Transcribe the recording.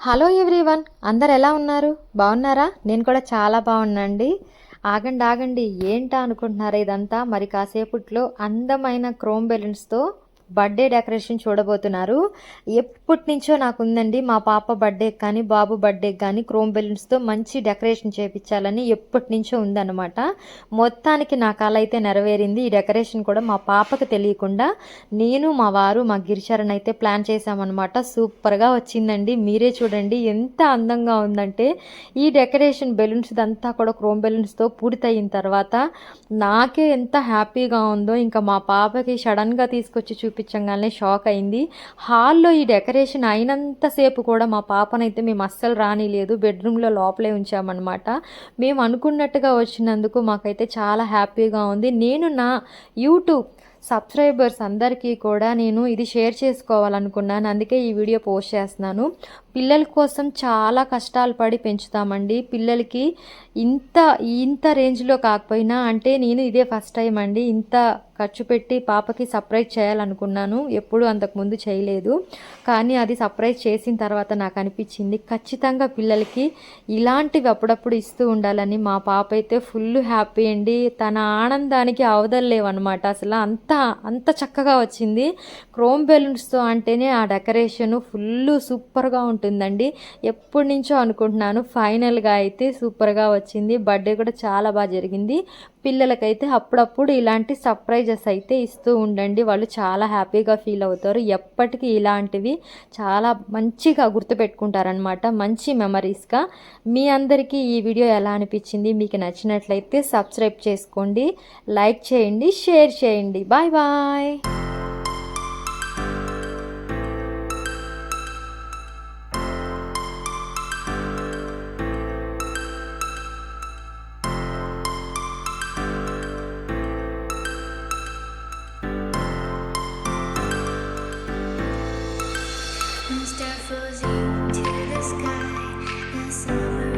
Hello everyone అందరు ఎలా ఉన్నారు? బాగున్నారా? నేను కూడా చాలా బాగున్నాండి ఆగండి ఆగండి ఏంటా అనుకుంటున్నారా ఇదంతా? మరి కాసేపట్లో అందమైన క్రోమ్ బెలూన్స్తో బర్త్డే డెకరేషన్ చూడబోతున్నారు. ఎప్పటి నుంచో నాకు ఉందండి మా పాప బర్త్డే కానీ బాబు బర్త్డే కానీ క్రోమ్ బెలూన్స్తో మంచి డెకరేషన్ చేయించాలని ఎప్పటి నుంచో ఉందన్నమాట. మొత్తానికి నా కళ అయితే నెరవేరింది. ఈ డెకరేషన్ కూడా మా పాపకు తెలియకుండా నేను మా వారు మా గిరిచరణ్ అయితే ప్లాన్ చేశామన్నమాట. సూపర్గా వచ్చిందండి. మీరే చూడండి ఎంత అందంగా ఉందంటే ఈ డెకరేషన్ బెలూన్స్ అంతా కూడా క్రోమ్ బెలూన్స్తో పూర్తయిన తర్వాత నాకే ఎంత హ్యాపీగా ఉందో ఇంకా మా పాపకి సడన్గా తీసుకొచ్చి చూపించగానే షాక్ అయింది. హాల్లో ఈ డెకరేషన్ అయినంతసేపు కూడా మా పాపనైతే మేము అస్సలు రానిలేదు. బెడ్రూమ్లో లోపలే ఉంచామన్నమాట. మేము అనుకున్నట్టుగా వచ్చినందుకు మాకైతే చాలా హ్యాపీగా ఉంది. నేను నా యూట్యూబ్ సబ్స్క్రైబర్స్ అందరికీ కూడా నేను ఇది షేర్ చేసుకోవాలనుకున్నాను. అందుకే ఈ వీడియో పోస్ట్ చేస్తున్నాను. పిల్లల కోసం చాలా కష్టాలు పడి పెంచుతామండి. పిల్లలకి ఇంత ఇంత రేంజ్లో కాకపోయినా అంటే నేను ఇదే ఫస్ట్ టైం అండి ఇంత ఖర్చు పెట్టి పాపకి సర్ప్రైజ్ చేయాలనుకున్నాను. ఎప్పుడు అంతకుముందు చేయలేదు. కానీ అది సర్ప్రైజ్ చేసిన తర్వాత నాకు అనిపించింది ఖచ్చితంగా పిల్లలకి ఇలాంటివి అప్పుడప్పుడు ఇస్తూ ఉండాలని. మా పాప అయితే ఫుల్ హ్యాపీ అండి. తన ఆనందానికి అవదలేవన్నమాట అసలు అంత అంత అంత చక్కగా వచ్చింది. క్రోమ్ బెలూన్స్తో అంటేనే ఆ డెకరేషన్ ఫుల్ సూపర్గా ఉంటుందండి. ఎప్పటి నుంచో అనుకుంటున్నాను ఫైనల్గా అయితే సూపర్గా వచ్చింది. బర్త్డే కూడా చాలా బాగా జరిగింది. పిల్లలకైతే అప్పుడప్పుడు ఇలాంటి సర్ప్రైజెస్ అయితే ఇస్తూ ఉండండి. వాళ్ళు చాలా హ్యాపీగా ఫీల్ అవుతారు. ఎప్పటికీ ఇలాంటివి చాలా మంచిగా గుర్తుపెట్టుకుంటారనమాట మంచి మెమరీస్గా మీ అందరికీ ఈ వీడియో ఎలా అనిపించింది? మీకు నచ్చినట్లయితే సబ్స్క్రైబ్ చేసుకోండి. లైక్ చేయండి. షేర్ చేయండి. Bye bye One star falls into the sky, The summer.